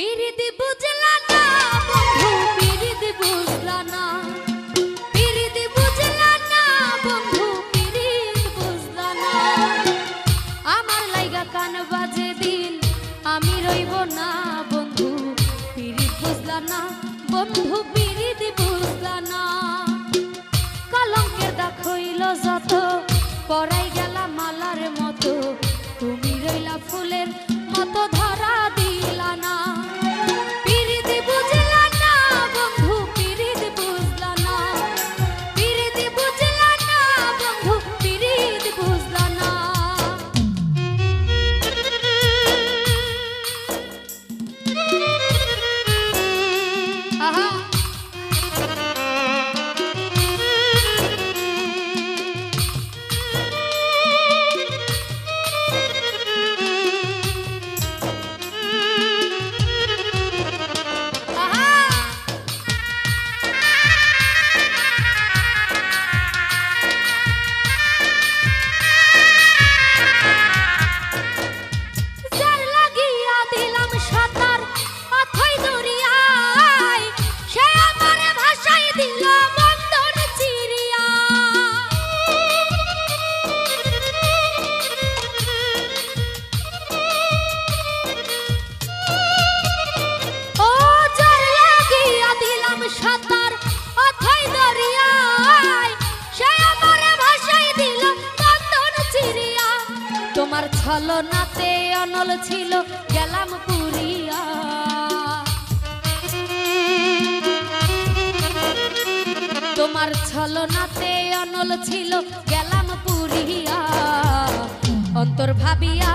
পিরিতি বুঝলা না বন্ধু, পিরিতি বুঝলা না। পিরিতি বুঝলা না বন্ধু, পিরিতি বুঝলা না। আমার লাইগা কান বাজে দিন, আমি রইব না বন্ধু, পিরিত বুঝলা না বন্ধু ছলনাতে অনল ছিল গেলাম পুরিয়া। তোমার ছলনাতে অনল ছিল গেলাম পুরিয়া। অন্তর ভাবিয়া